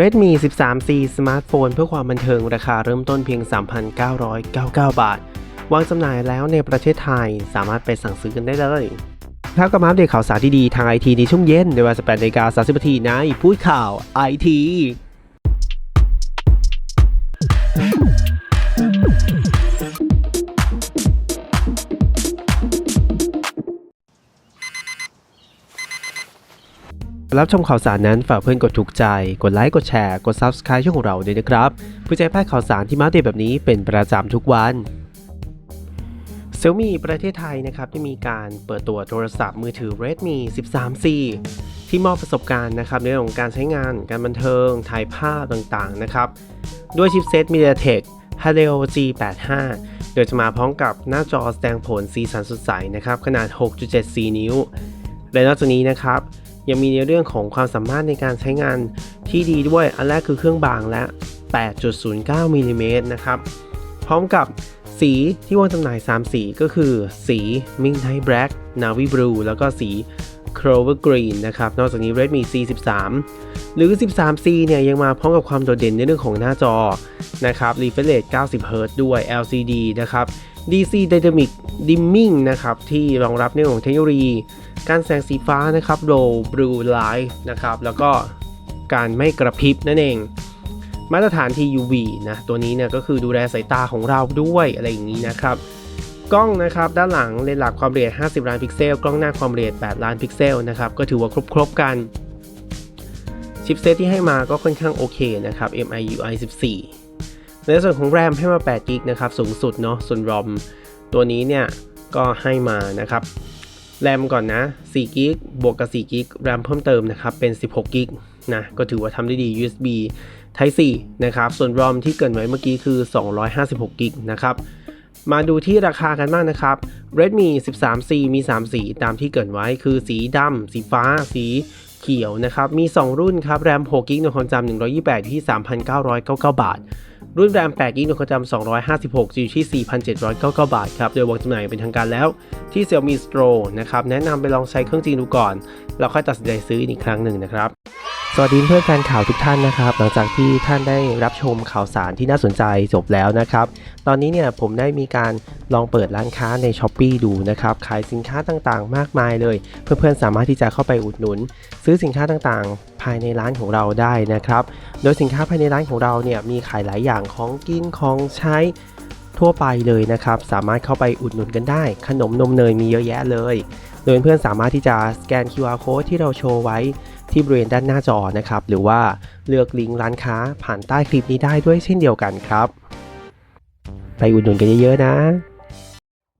Redmi 13C สมาร์ทโฟนเพื่อความบันเทิงราคาเริ่มต้นเพียง 3,999 บาท วางจำหน่ายแล้วในประเทศไทยสามารถไปสั่งซื้อกันได้เลยครับก็มาอัปเดตข่าวสารดีๆทางไอทีในช่วงเย็นในเวลา18นาฬิกา30นาทีในพูดข่าวไอที รับชมข่าวสารนั้นฝากเพื่อนกดถูกใจ กดไลค์ กดแชร์ กด Subscribe ช่องของเราด้วยนะครับเพื่อจะได้พลาดข่าวสารที่มาเดตแบบนี้เป็นประจำทุกวัน Xiaomi ประเทศไทยนะครับได้มีการเปิดตัวโทรศัพท์มือถือ Redmi 13C ที่มอบประสบการณ์นะครับในเรื่องของการใช้งาน การบันเทิง ถ่ายภาพต่างๆนะครับด้วยชิปเซต MediaTek Helio G85 โดยจะมาพร้อมกับหน้าจอแสดงผลสีสันสดใสนะครับขนาด 6.74 นิ้ว และนอกจากนี้นะครับ ยังมีในเรื่องของความสามารถในการใช้งานที่ดีด้วย อันแรกคือเครื่องบางและ 8.09มิลลิเมตรนะครับ พร้อมกับสีที่วางจำหน่าย 3 สีก็คือ สี Midnight Black Navy Blue แล้วก็สี Clover Green นะครับ นอกจากนี้ Redmi C13 หรือ 13C เนี่ยยังมาพร้อมกับความโดดเด่นในเรื่องของหน้าจอนะครับ refresh rate 90 Hz ด้วย LCD นะครับ DC Dynamic Dimming นะครับ ที่รองรับในเรื่องของเทคโนโลยี การแสงสีฟ้านะครับ low blue light นะครับ แล้วก็การไม่กระพริบนั่นเอง มาตรฐาน TUV นะ ตัวนี้เนี่ยก็คือดูแลสายตาของเราด้วยอะไรอย่างนี้นะครับกล้องนะครับด้านหลังเลนส์หลักความละเอียด 50 ล้านพิกเซล กล้องหน้าความละเอียด 8 ล้านพิกเซลนะครับก็ถือว่าครบๆกันชิปเซตที่ให้มาก็ค่อนข้างโอเคนะครับ MIUI 14 ในส่วนของ RAM ให้มา8 g b นะครับสูงสุดเนาะส่วน ROM ตัวนี้เนี่ยก็ให้มานะครับ แรมก่อนนะ4กิกบวกกับ4กิกแรมเพิ่มเติมนะครับ เป็น 16กิกนะ ก็ถือว่าทำได้ดี USB Type C นะครับ ส่วน ROM ที่เกินไว้เมื่อกี้คือ 256กิกนะครับ มาดูที่ราคากันบ้างนะครับ Redmi 13C มี 3 สีตามที่เกินไว้คือสีดำ สีฟ้า สีเขียวนะครับ มี 2 รุ่นครับ แรม6กิกในความจำ128 ที่ 3,999 บาท รุ่นแรม8กิกในความจำ256จะอยู่ที่ 4,799 บาทครับ โดยวางจำหน่ายเป็นทางการแล้วที่ Xiaomi Store นะครับ แนะนำไปลองใช้เครื่องจริงดูก่อน แล้วค่อยตัดสินใจซื้ออีกครั้งหนึ่งนะครับ สวัสดีเพื่อนแฟนข่าวทุกท่านนะครับ หลังจากที่ท่านได้รับชมข่าวสารที่น่าสนใจจบแล้วนะครับ ตอนนี้เนี่ยผมได้มีการลองเปิดร้านค้าใน s h อ p e e ดูนะครับ ขายสินค้าต่างๆ มากมายเลย เพื่อนๆสามารถที่จะเข้าไปอุดหนุน ซื้อสินค้าต่างๆายในร้านของเราได้นะครับ โดยสินค้าภายในร้านของเราเนี่ยมีขายหลายอย่างของกินของใช้ทั่วไปเลยนะครับ สามารถเข้าไปอุดหนุนกันได้ ขนมนมเนยมีเยอะแยะเลย โดยเพื่อนๆสามารถที่จะสแกน QR code ที่เราโชว์ไว้ที่บริเวณด้านหน้าจอนะครับ หรือว่าเลือกลิงก์ร้านค้าผ่านใต้คลิปนี้ได้ด้วยเช่นเดียวกันครับ ไปอุดหนุนกันเยอะๆนะ